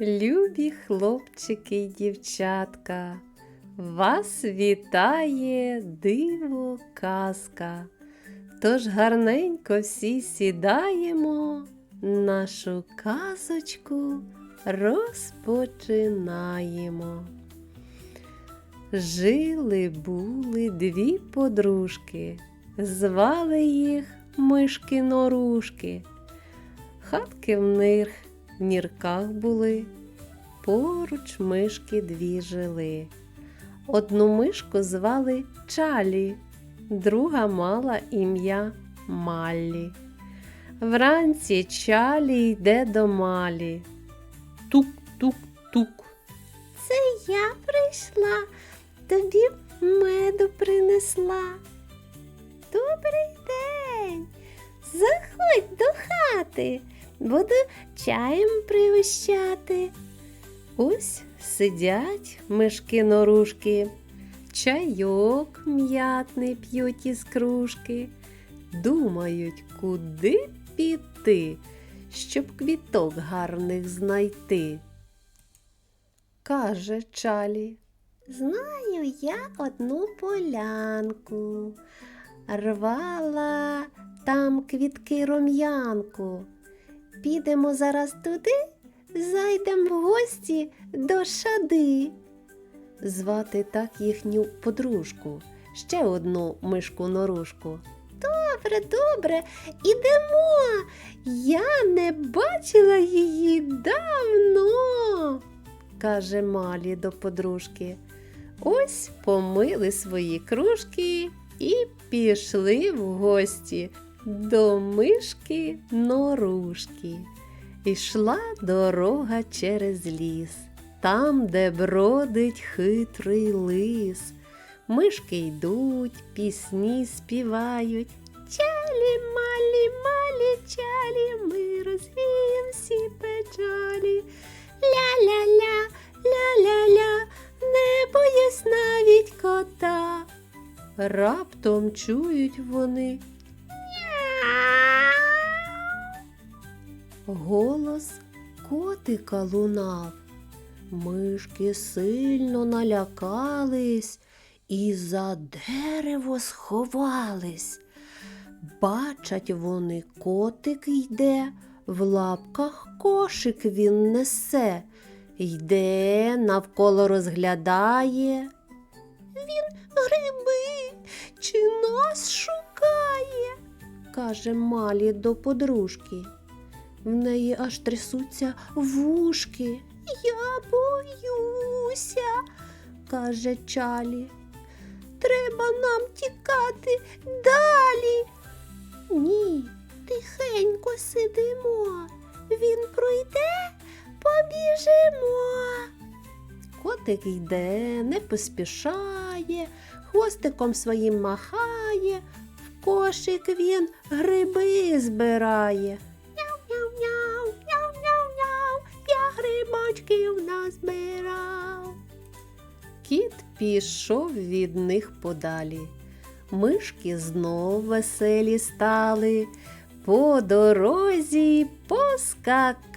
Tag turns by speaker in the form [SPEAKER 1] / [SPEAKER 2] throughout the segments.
[SPEAKER 1] Любі хлопчики й дівчатка, вас вітає диво казка. Тож гарненько всі сідаємо, нашу казочку розпочинаємо. Жили були дві подружки, звали їх мишки норушки. Хатки в них в нірках були, поруч мишки дві жили. Одну мишку звали Чалі, друга мала ім'я Маллі. Вранці Чалі йде до Малі. Тук-тук-тук. Це я прийшла, тобі меду принесла. Добрий день. Заходь до хати, буду чаєм пригощати. Ось сидять мишки норушки, чайок м'ятний п'ють із кружки, думають, куди піти, щоб квіток гарних знайти. Каже Чалі. Знаю я одну полянку, рвала там квітки рум'янку. Підемо зараз туди, зайдем в гості до шади. Звати так їхню подружку, ще одну мишку норушку. Добре, добре, ідемо. Я не бачила її давно, каже Малі до подружки. Ось помили свої кружки і пішли в гості до мишки норушки. Ішла дорога через ліс, там, де бродить хитрий лис. Мишки йдуть, пісні співають. Чалі, малі, малі, чалі, ми розвієм всі печалі. Ля-ля-ля, ля-ля-ля, не боюсь навіть кота. Раптом чують вони. Голос котика лунав. Мишки сильно налякались і за дерево сховались. Бачать вони, котик йде, в лапках кошик він несе, йде, навколо розглядає. Він гриби чи нас шукає, каже Малі до подружки. В неї аж трясуться вушки. Я боюся, каже Чалі. Треба нам тікати далі. Ні, тихенько сидимо. Він пройде, побіжимо. Котик йде, не поспішає, хвостиком своїм махає, в кошик він гриби збирає. Грибочків назбирав. Кіт пішов від них подалі. Мишки знов веселі стали, по дорозі поскакали.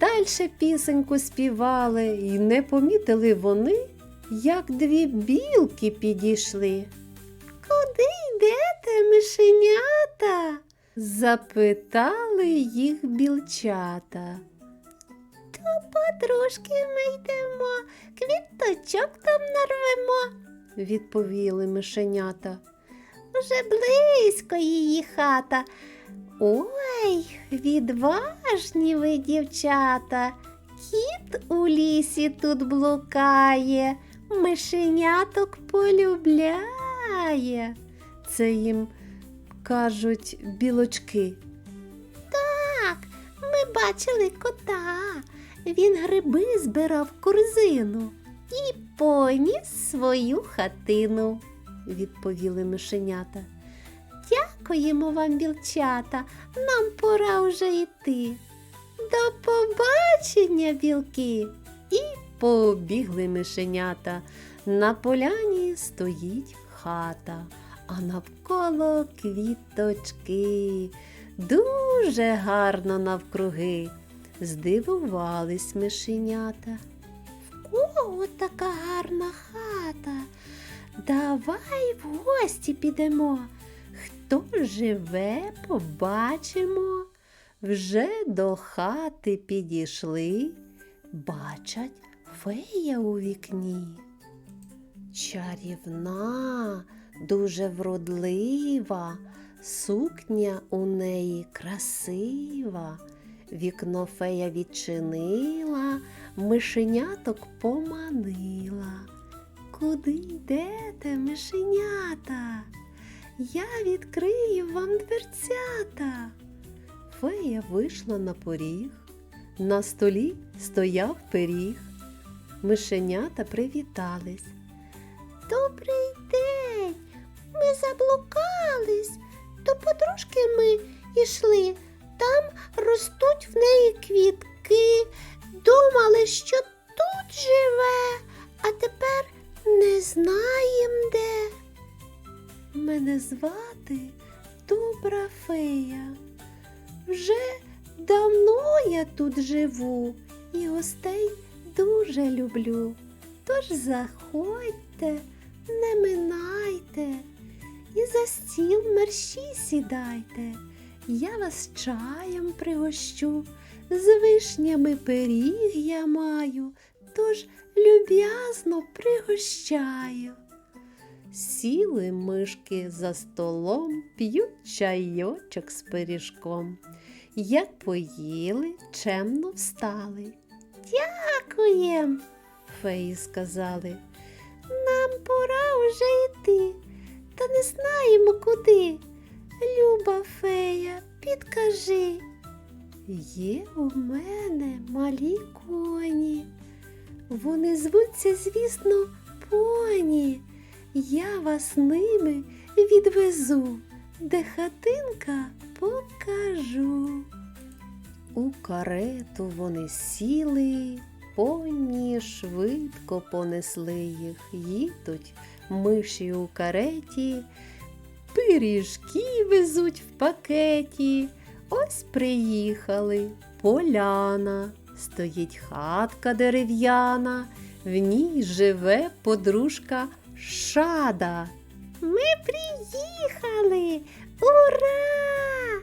[SPEAKER 1] Дальше пісеньку співали, і не помітили вони, як дві білки підійшли. Куди йдете, мишенята? запитали їх білчата. Подружки ми йдемо, квіточок там нарвемо, відповіли мишенята. Уже близько її хата. Ой, відважні ви, дівчата. Кіт у лісі тут блукає, мишеняток полюбляє. Це їм кажуть білочки. Так, ми бачили кота. Він гриби збирав корзину і поніс свою хатину, відповіли мишенята. Дякуємо вам, білчата, нам пора вже йти. До побачення, білки. І побігли мишенята. На поляні стоїть хата, а навколо квіточки. Дуже гарно навкруги. Здивувались мишенята. В кого така гарна хата? Давай в гості підемо. Хто живе, побачимо. Вже до хати підійшли, бачать фея у вікні. Чарівна, дуже вродлива, сукня у неї красива. Вікно фея відчинила, мишеняток поманила. Куди йдете, мишенята? Я відкрию вам дверцята. Фея вийшла на поріг. На столі стояв пиріг. Мишенята привітались. Добрий день! Ми заблукались. До подружки ми йшли. Там ростуть в неї квітки. Думали, що тут живе, а тепер не знаєм де. Мене звати Добра фея. Вже давно я тут живу і гостей дуже люблю. Тож заходьте, не минайте і за стіл мерщій сідайте. Я вас чаєм пригощу, з вишнями пиріг я маю, тож люб'язно пригощаю. Сіли мишки за столом, п'ють чайочок з пиріжком. Як поїли, чемно встали. Дякуєм, феї сказали. Нам пора уже йти, та не знаємо куди. Люба фея, підкажи. Є у мене малі коні. Вони звуться, звісно, поні. Я вас ними відвезу, де хатинка покажу. У карету вони сіли, поні швидко понесли їх, їдуть миші у кареті, пиріжки везуть в пакеті. Ось приїхали поляна, стоїть хатка дерев'яна, в ній живе подружка шада. Ми приїхали! Ура!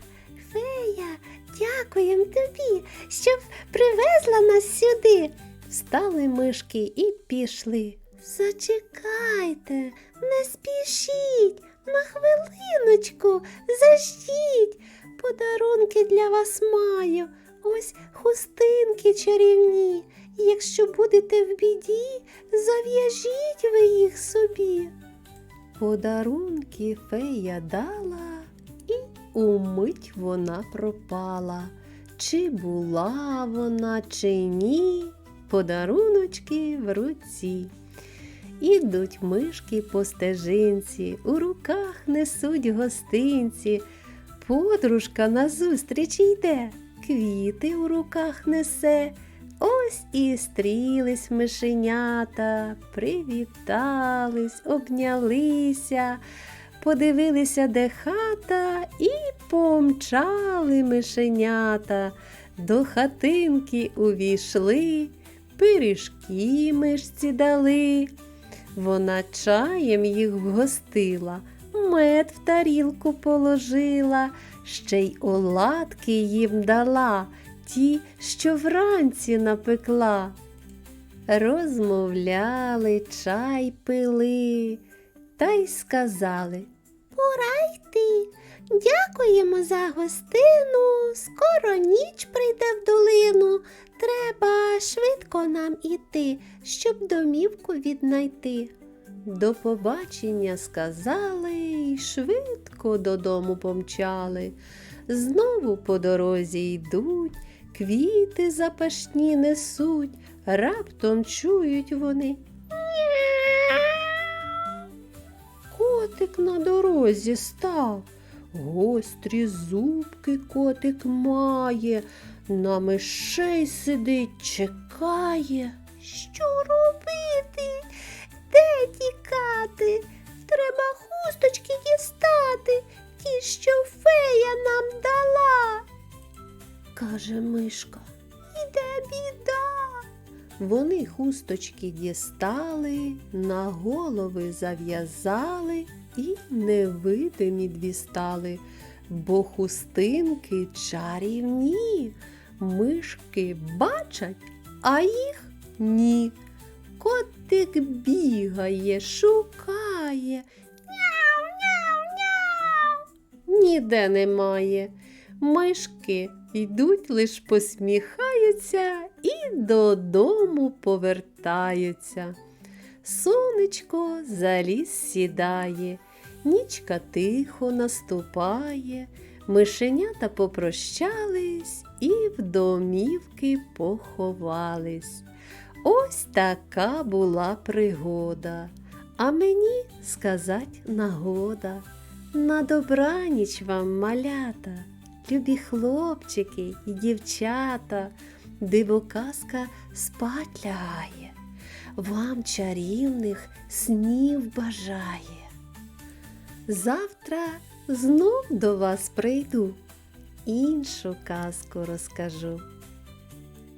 [SPEAKER 1] Фея, дякуємо тобі, що привезла нас сюди. Встали мишки і пішли. Зачекайте, не спішіть, на хвилиночку, заждіть. Подарунки для вас маю. Ось хустинки чарівні. Якщо будете в біді, зав'яжіть ви їх собі. Подарунки фея дала, і умить вона пропала. Чи була вона, чи ні, подаруночки в руці. Ідуть мишки по стежинці, у руках несуть гостинці. Подружка назустріч йде, квіти у руках несе. Ось і стрілись мишенята, привітались, обнялися, подивилися, де хата, і помчали мишенята. До хатинки увійшли, пиріжки мишці дали. Вона чаєм їх вгостила, мед в тарілку положила, ще й оладки їм дала, ті, що вранці напекла. Розмовляли, чай пили, та й сказали Пора йти. Дякуємо за гостину. Скоро ніч прийде в долину. Треба швидко нам іти, щоб домівку віднайти. До побачення сказали й швидко додому помчали. Знову по дорозі йдуть, квіти запашні несуть, раптом чують вони. Котик на дорозі став. Гострі зубки котик має, на мишей сидить, чекає. Що робити? Де тікати? Треба хусточки дістати, ті, що фея нам дала. Каже мишка. Іде біда. Вони хусточки дістали, на голови зав'язали і невидимі дві стали, бо хустинки чарівні, мишки бачать, а їх ні. Котик бігає, шукає. Няу, няу, няу. Ніде немає. Мишки йдуть, лиш посміхаються і додому повертаються. Сонечко за ліс сідає, нічка тихо наступає, мишенята попрощались і в домівки поховались. Ось така була пригода, а мені сказать нагода. На добраніч вам, малята, любі хлопчики і дівчата, дивоказка спать лягає, вам чарівних снів бажає. Завтра знов до вас прийду, іншу казку розкажу.